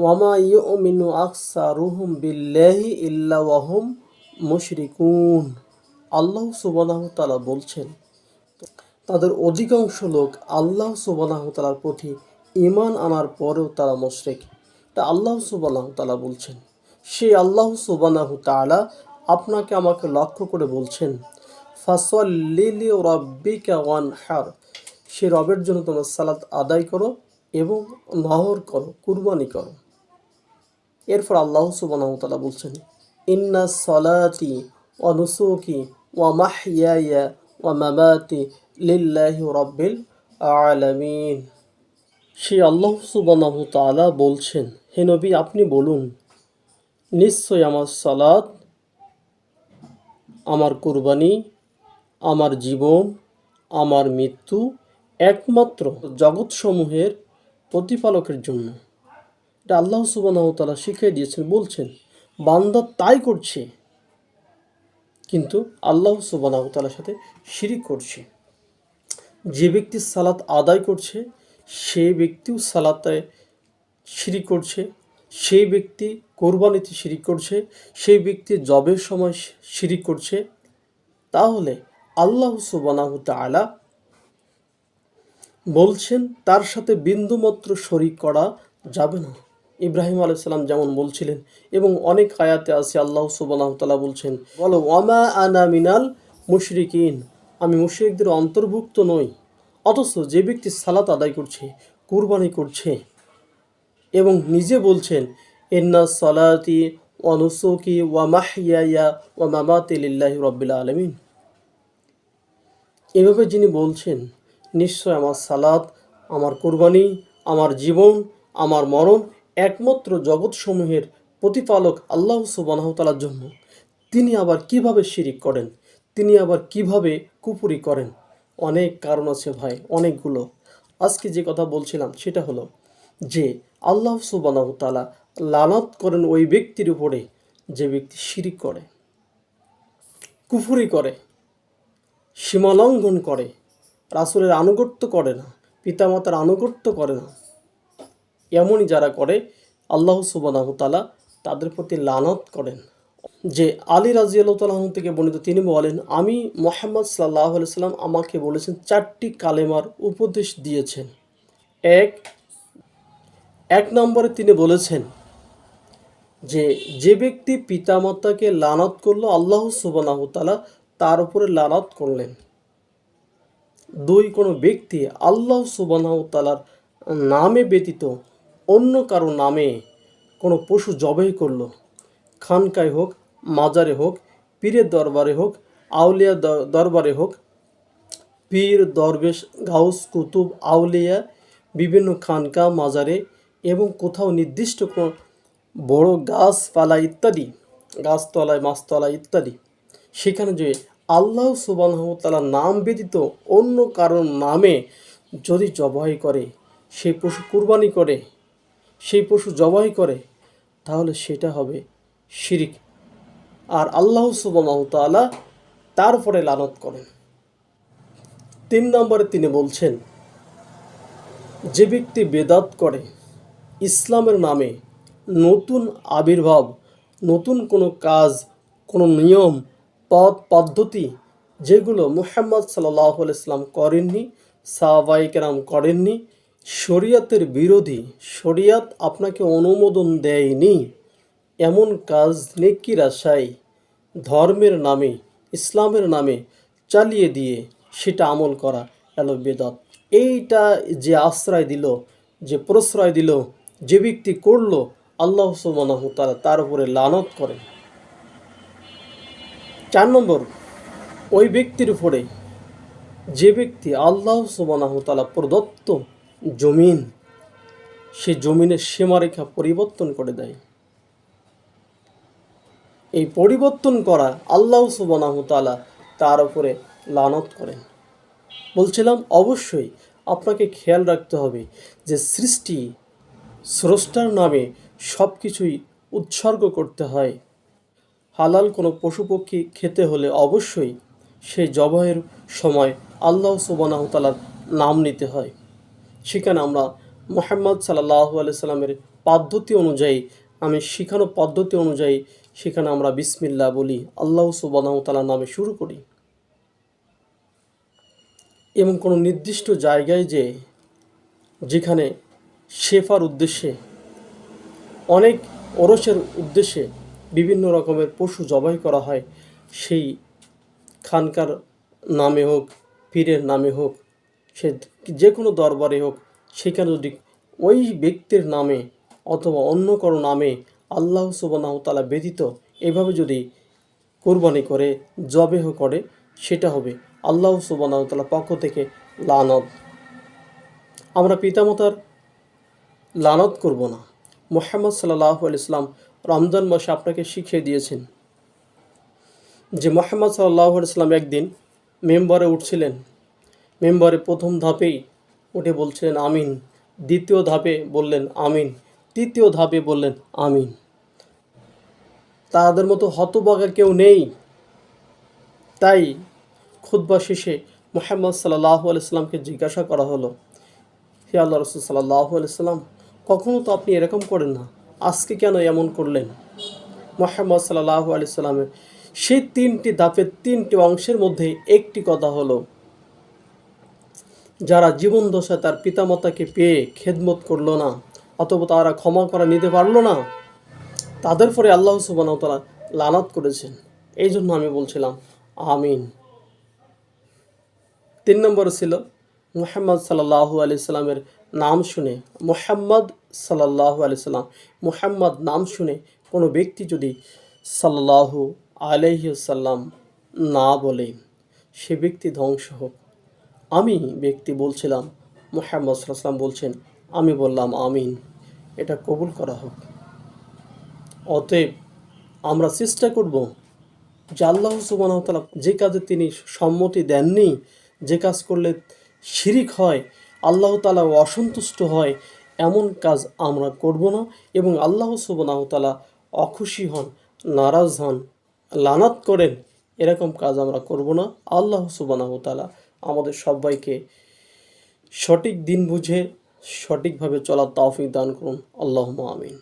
ওয়ামা ইউমিনু আকসারুহুম বিল্লাহি ইল্লা ওয়াহুম মুশরিকুন আল্লাহ সুবহানাহু তাআলা বলছেন, তাদের অধিকাংশ লোক আল্লাহ সুবহানাহু তাআলার প্রতি ঈমান আনার পরেও তারা মুশরিক। এটা আল্লাহ সুবহানাহু তাআলা বলছেন সেই আল্লাহ সুবহানাহু তাআলা আপনাকে আমাকে লক্ষ্য করে বলছেন, ফাসল্লি লি রাব্বিকা ওয়ানহার সে রবের জন্য তোমরা সালাত আদায় করো এবং নহর করো, কুরবানি করো। এরপর আল্লাহ সুবহানাহু তাআলা বলছেন, ইন্না সলাতি ওয়া নুসুকি ওয়া মাহইয়ায়া ওয়া মামাতি লিল্লাহি রাব্বিল আলামিন। সে আল্লাহ সুবহানাহু তাআলা বলছেন, হে নবী, আপনি বলুন নিশ্চয় আমার সালাত, আমার কুরবানি, আমার জীবন, আমার মৃত্যু একমাত্র জগৎসমূহের প্রতিপালকের জন্য। এটা আল্লাহ সুবাহ তালা শিখিয়ে দিয়েছেন, বলছেন, বান্দা তাই করছে, কিন্তু আল্লাহ সুবাহ তালার সাথে শিরিক করছে। যে ব্যক্তি সালাত আদায় করছে, সে ব্যক্তিও সালাতে শিরিক করছে সেই ব্যক্তি কোরবানিতে শিরিক করছে সেই ব্যক্তি জবের সময় শিরিক করছে, তাহলে আল্লাহ সুবাহ তালা বলছেন, তার সাথে বিন্দুমাত্র শরিক করা যাবে না। ইব্রাহিম আলাইসাল্লাম যেমন বলছিলেন, এবং অনেক আয়াতে আছে, আল্লাহ সুবাহতাল্লাহ বলছেন, বলো, ওয়ামা আনা মিনাল মুশরিকিন? আমি মুশরিকদের অন্তর্ভুক্ত নই, অথচ যে ব্যক্তি সালাত আদায় করছে, কুরবানি করছে, এবং নিজে বলছেন, ইন্না সালাতি অনুসুকি ওয়া মাহিয়া ওয়া মামাতি লিল্লাহি রব্বিল আলমিন। এভাবে যিনি বলছেন নিশ্চয় আমার সালাত, আমার কোরবানি, আমার জীবন, আমার মরণ একমাত্র জগৎসমূহের প্রতিপালক আল্লাহ সুবাহতালার জন্য। তিনি আবার কীভাবে শিরিক করেন? তিনি আবার কীভাবে কুপুরি করেন? অনেক কারণ আছে ভাই, অনেকগুলো। আজকে যে কথা বলছিলাম সেটা হলো যে আল্লাহ সুবাহতালা লানত করেন ওই ব্যক্তির উপরে যে ব্যক্তি শিরিক করে, কুফুরি করে সীমালঙ্ঘন করে রাসুলের আনুগত্য করে না, পিতামাতার আনুগত্য করে না। এমনই যারা করে, আল্লাহ সুবাহ তালা তাদের প্রতি লানত করেন। যে আলী রাজি আল্লাহ থেকে বর্ণিত তিনি বলেন, আমি মোহাম্মদ সাল্লাহ সাল্লাম আমাকে বলেছেন চারটি কালেমার উপদেশ দিয়েছেন। এক এক নম্বরে তিনি বলেছেন যে যে ব্যক্তি পিতামাতাকে লানত করল, আল্লাহ সুবাহ তালা তার উপরে লানত করলেন। দুই কোনো ব্যক্তি আল্লাহ সুবাহ তালার নামে ব্যতীত অন্য কারও নামে কোনো পশু জবাই করল। খানকায় হোক, মাজারে হোক, পীরের দরবারে হোক, আউলিয়া দরবারে হোক, পীর, দরবেশ, গাউস, কুতুব, আউলিয়া, বিভিন্ন খানকা, মাজারে এবং কোথাও নির্দিষ্ট কোনো বড় গাছপালা ইত্যাদি, গাছতলায় মাছতলা ইত্যাদি, সেখানে যে আল্লাহ সুবাহ তালার নাম ব্যতীত অন্য কারোর নামে যদি জবাই করে সেই পশু কুরবানি করে সেই পশু জবাই করে, তাহলে সেটা হবে শিরিক। আর আল্লাহ সুবাহ তালা তারপরে লানত করেন। তিন নম্বরে তিনি বলছেন, যে ব্যক্তি বেদাত করে, ইসলামের নামে নতুন আবির্ভাব, নতুন কোনো কাজ, কোনো নিয়ম পথ পদ্ধতি যেগুলো মুহাম্মদ সাল্লাহ ইসলাম করেননি সাহবাইকেরাম করেননি, শরিয়াতের বিরোধী, শরিয়াত আপনাকে অনুমোদন দেয়নি, এমন কাজ নেকির আশায় ধর্মের নামে, ইসলামের নামে চালিয়ে দিয়ে সেটা আমল করা এলো বেদাত। এইটা যে আশ্রয় দিল, যে প্রশ্রয় দিল, যে ব্যক্তি করল, আল্লাহ সুবাহ তারা তার উপরে লানত করেন। চার নম্বর, ওই ব্যক্তির উপরে যে ব্যক্তি আল্লাহ সুবাহ তালা প্রদত্ত জমিন, সে জমিনের সীমারেখা পরিবর্তন করে দেয়। এই পরিবর্তন করা আল্লাহ সুবাহ তালা তার উপরে লানত করেন। বলছিলাম, অবশ্যই আপনাকে খেয়াল রাখতে হবে যে সৃষ্টি স্রষ্টার নামে সব কিছুই উৎসর্গ করতে হয়। হালাল কোনো পশু পক্ষী খেতে হলে অবশ্যই সেই জবাহের সময় আল্লাহ সুবানাহতালার নাম নিতে হয়। সেখানে আমরা মোহাম্মদ সাল্লাহ সাল্লামের পদ্ধতি অনুযায়ী, আমি শিখানো পদ্ধতি অনুযায়ী সেখানে আমরা বিসমিল্লা বলি, আল্লাহ সুবাহ তালার নামে শুরু করি। এবং কোনো নির্দিষ্ট জায়গায় যে, যেখানে শেফার উদ্দেশ্যে, অনেক ওরসের উদ্দেশ্যে বিভিন্ন রকমের পশু জবাই করা হয়। সেই খানকার নামে হোক, পীরের নামে হোক, সে যে কোনো দরবারে হোক, সেখানে যদি ওই ব্যক্তির নামে অথবা অন্য কোনো নামে আল্লাহ সুবাহ তালা ব্যতীত এভাবে যদি কোরবানি করে, জবেহ করে, সেটা হবে আল্লাহ সুবাহ তালা পক্ষ থেকে লানত। আমরা পিতামাতার লানত করব না। মোহাম্মদ সাল্লাহ ইসলাম রমজান মাসে আপনাকে শিখিয়ে দিয়েছেন যে মোহাম্মদ সাল্লাহ ইসলাম একদিন মেম্বারে উঠছিলেন। মেম্বারে প্রথম ধাপেই উঠে বলছিলেন, আমিন। দ্বিতীয় ধাপে বললেন, আমিন। তৃতীয় ধাপে বললেন, আমিন। তাদের মতো হতবাগা কেউ নেই। তাই খুদ্া শেষে মোহাম্মদ সাল্লাহ আলাইসাল্লামকে জিজ্ঞাসা করা হলো, হে আল্লাহ রসুল সাল্লাহ আলাইসাল্লাম কখনও তো আপনি এরকম করেন না? আজকে কেন এমন করলেন? মোহাম্মদ সাল্লাহ আলাইসাল্লামের সেই তিনটি ধাপের তিনটি অংশের মধ্যে একটি কথা হলো, যারা জীবন দশায় তার পিতামাতাকে পেয়ে খেদমত করল না, অথবা তারা ক্ষমা করা নিতে পারল না, তাদের পরে আল্লাহ সুবাহ তারা লানাত করেছেন। এই জন্য আমি বলছিলাম, আমিন। তিন নম্বর ছিল মুহাম্মদ সাল্লাহু আলি সাল্লামের নাম শুনে, মুহাম্মদ সাল্লাহু আলি সাল্লাম, মুহাম্মদ নাম শুনে কোনো ব্যক্তি যদি সাল্লাহু আলহিসাল্লাম না বলে, সে ব্যক্তি ধ্বংস হোক। আমি ব্যক্তি বলছিলাম, মুহাম্মদ সাল্লাম বলছেন, আমি বললাম আমিন, এটা কবুল করা হোক। অতএব আমরা চেষ্টা করব যে আল্লাহ সুবাহতালা যে কাজে তিনি সম্মতি দেননি, যে কাজ করলে শিরিক হয়, আল্লাহ তালা অসন্তুষ্ট হয় এমন কাজ আমরা করব না এবং আল্লাহ সুবনাহতালা অখুশি হন, নারাজ হন, লানাত করেন, এরকম কাজ আমরা করব না। আল্লাহ সুবনাহতালা আমাদের সবাইকে সঠিক দিন বুঝে সঠিকভাবে চলার তৌফিক দান করুন। আল্লাহ আমিন।